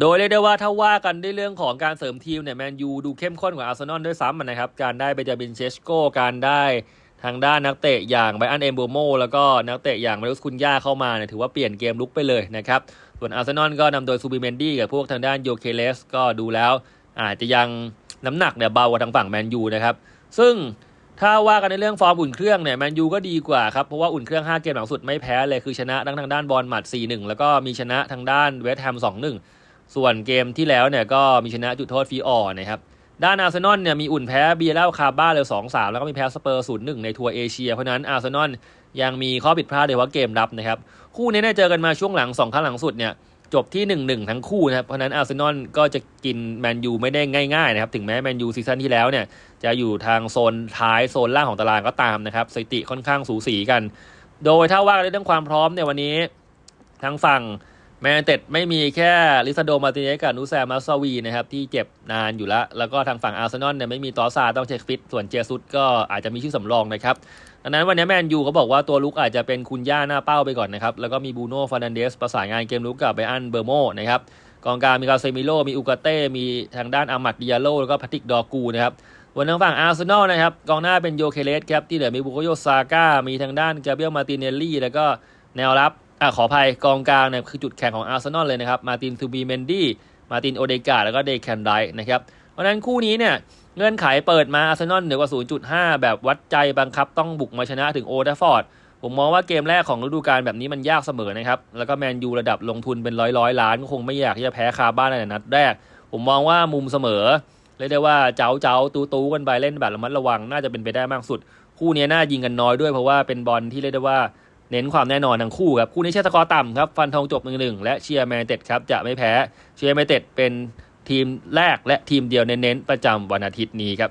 โดยเรียกได้ว่าถ้าว่ากันด้วยเรื่องของการเสริมทีมเนี่ยแมนยูดูเข้มข้นกว่าอาร์เซนอลด้วยซ้ำนะครับ การได้เบจามินเชสโกการได้ทางด้านนักเตะอย่างไบอันเอมโบโมแล้วก็นักเตะอย่างมารุสคุนย่าเข้ามาเนี่ยถือว่าเปลี่ยนเกมลุกไปเลยนะครับ ส่วนอาร์เซนอลก็นำโดยซูบิเมนดี้กับพวกทางด้านโยเคเลสก็ดูแล้ว อาจจะยังน้ำหนักเนี่ยเบากว่าทางฝั่งแมนยูนะครับซึ่งถ้าว่ากันในเรื่องฟอร์มอุ่นเครื่องเนี่ยแมนยูก็ดีกว่าครับเพราะว่าอุ่นเครื่อง 5 เกมหลังสุดไม่แพ้เลยคือชนะทั้งทางด้านบอลหมัด 4-1 แล้วก็มีชนะทางด้านเวสต์แฮม 2-1 ส่วนเกมที่แล้วเนี่ยก็มีชนะจุดโทษฟรีออร์นะครับด้านอาร์เซนอลเนี่ยมีอุ่นแพ้เบียร์เล่าคาบ้าเลย2-3แล้วก็มีแพ้สเปอร์0-1ในทัวร์เอเชีย เพราะนั้นอาร์เซนอลยังมีข้อผิดพลาดโดยเฉพาะเกมรับนะครับ คู่นี้เนี่ยเจอกันมาช่วงหลัง2ครั้งหลังสุดเนี่ยจบที่ 1-1 ทั้งคู่นะครับเพราะฉะนั้นอาร์เซนอลก็จะกินแมนยูไม่ได้ง่ายๆนะครับถึงแม้แมนยูซีซั่นที่แล้วเนี่ยจะอยู่ทางโซนท้ายโซนล่างของตารางก็ตามนะครับสถิติค่อนข้างสูสีกัน โดยถ้าว่ากันเรื่องความพร้อมเนี่ยวันนี้ทางฝั่ง แมนเต็ดไม่มีแค่ลิซาโดมาติเนสกับนูแซมาซาวีนะครับที่เจ็บนานอยู่แล้วแล้วก็ทางฝั่งอาร์เซนอลเนี่ยไม่มีตอซาต้องเช็คฟิต ส่วนเจซุสก็อาจจะมีชื่อสำรองนะครับดังนั้นวันนี้แมนยูเขาบอกว่าตัวลุกอาจจะเป็นคุณย่าหน้าเป้าไปก่อนนะครับ แล้วก็มีบูโน่ฟานันเดสประสานงานเกมลุกกับไบอันเบอร์โมนะครับกองกลางมีกาเซมิโลมีอุกาเต้มีทางด้านอามัดดิยาโลแล้วก็พัติกดอกูนะครับวันทางฝั่งอาร์เซนอลนะครับกองหน้าเป็นโยเคเลสครับที่เหลือมีบุโกโยซาก้ามีทางด้านจาเบียลมาติเนลลี่แล้วก็แนวรับ อะขออภัยกองกลางเนี่ยคือจุดแข็งของอาร์เซนอลเลยนะครับ มาตินซูบีเมนดี้ มาตินโอเดกาแล้วก็เดแคนไดนะครับ เพราะฉะนั้นคู่นี้เนี่ยเงื่อนไขเปิดมาอาร์เซนอลเหนือกว่า 0.5 แบบวัดใจบังคับต้องบุกมาชนะถึงโอเดฟอร์ด ผมมองว่าเกมแรกของฤดูกาลแบบนี้มันยากเสมอนะครับ แล้วก็แมนยูระดับลงทุนเป็นร้อยร้อยล้านก็คงไม่อยากที่จะแพ้คาบ้านในนัดแรก ผมมองว่ามุมเสมอเรียกได้ว่าเจ้าเจ้าตูตูกันไปเล่นแบบระมัดระวังน่าจะเป็นไปได้มากสุด คู่นี้น่ายิงกันน้อยด้วยเพราะว่าเป็นบอลที่เรียกได้ว่า เน้นความแน่นอนทั้งคู่ครับคู่นี้เชียร์สกอร์ต่ำครับฟันทองจบหนึ่งหนึ่งและเชียร์แมนเต็ดครับจะไม่แพ้เชียร์แมนเต็ดเป็นทีมแรกและทีมเดียวเน้นๆประจำวันอาทิตย์นี้ครับ